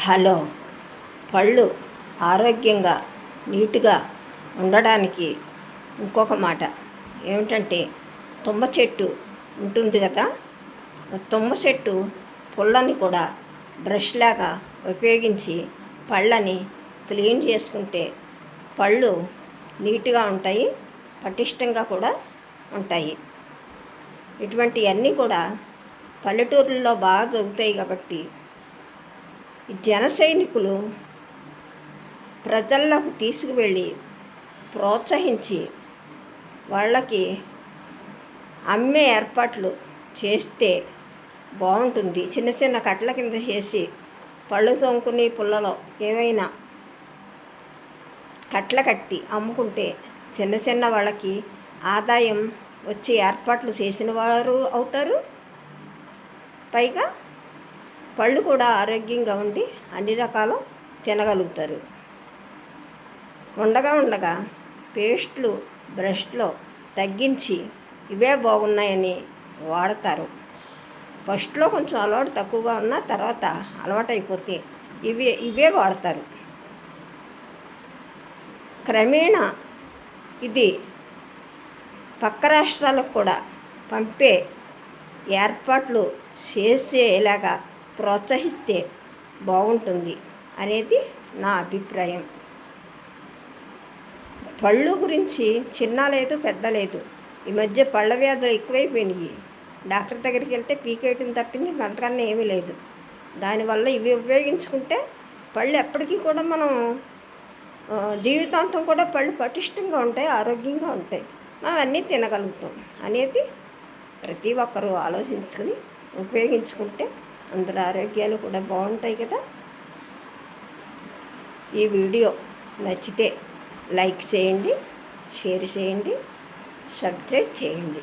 Hello. పళ్ళు ఆరోగ్యంగా నీట్గా ఉండడానికి ఇంకొక మాట. ఏమిటంటే తుమ్మ చెట్టు ఉంటుంది కదా? ఆ తుమ్మ చెట్టు పుల్లని కూడా బ్రష్ లాగా ఉపయోగించి పళ్ళని క్లీన్ చేసుకుంటే పళ్ళు నీట్గా ఉంటాయి పటిష్టంగా కూడా ఉంటాయి. ఇటువంటివన్నీ కూడా పల్లెటూరుల్లో బాగా దొరుకుతాయి కాబట్టి జన సైనికులు ప్రజల్లోకి తీసుకువెళ్ళి ప్రోత్సహించి వాళ్ళకి అమ్మే ఏర్పాట్లు చేస్తే బాగుంటుంది. చిన్న చిన్న కట్టల కింద చేసి పళ్ళు తోముకునే పుల్లలో ఏవైనా కట్ల కట్టి అమ్ముకుంటే చిన్న చిన్న వాళ్ళకి ఆదాయం వచ్చే ఏర్పాట్లు చేసిన వారు అవుతారు. పైగా పళ్ళు కూడా ఆరోగ్యంగా ఉండి అన్ని రకాలు తినగలుగుతారు. ఉండగా ఉండగా పేస్ట్లు బ్రష్లో తగ్గించి ఇవే బాగున్నాయని వాడతారు. ఫస్ట్లో కొంచెం అలవాటు తక్కువగా ఉన్న తర్వాత అలవాటు అయిపోతే ఇవే ఇవే వాడతారు. క్రమేణా ఇది పక్క రాష్ట్రాలకు కూడా పంపే ఏర్పాట్లు చేసేలాగా ప్రోత్సహిస్తే బాగుంటుంది అనేది నా అభిప్రాయం. పళ్ళు గురించి చిన్న లేదు పెద్ద లేదు. ఈ మధ్య పళ్ళ వ్యాధులు ఎక్కువైపోయినాయి. డాక్టర్ దగ్గరికి వెళ్తే పీకేయటం తప్పింది అంతకన్నా ఏమీ లేదు. దానివల్ల ఇవి ఉపయోగించుకుంటే పళ్ళు ఎప్పటికీ కూడా మనం జీవితాంతం కూడా పళ్ళు పటిష్టంగా ఉంటాయి ఆరోగ్యంగా ఉంటాయి. మనం అన్నీ తినగలుగుతాం అనేది ప్రతి ఒక్కరూ ఆలోచించుకొని ఉపయోగించుకుంటే అందరి ఆరోగ్యాలు కూడా బాగుంటాయి కదా. ఈ వీడియో నచ్చితే లైక్ చేయండి షేర్ చేయండి సబ్స్క్రైబ్ చేయండి.